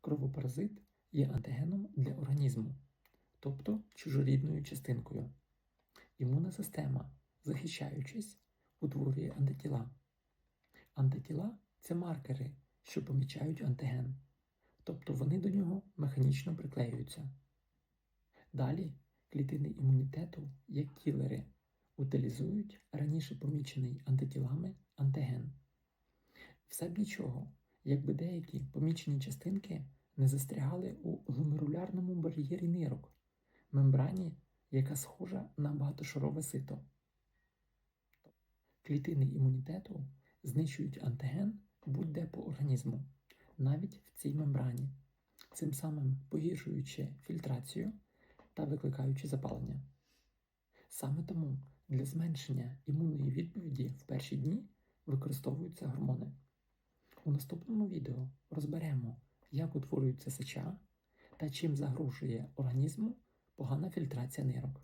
кровопаразит є антигеном для організму, тобто чужорідною частинкою. Імунна система, захищаючись, утворює антитіла. Антитіла це маркери, що помічають антиген, тобто вони до нього механічно приклеюються. Далі клітини імунітету, як кілери, утилізують раніше помічений антитілами антиген. Все б нічого, якби деякі помічені частинки не застрягали у гломерулярному бар'єрі нирок, мембрані, яка схожа на багатошарове сито. Клітини імунітету знищують антиген будь-де по організму, навіть в цій мембрані, цим самим погіршуючи фільтрацію та викликаючи запалення. Саме тому для зменшення імунної відповіді в перші дні використовуються гормони. У наступному відео розберемо, як утворюється сеча та чим загрожує організму погана фільтрація нирок.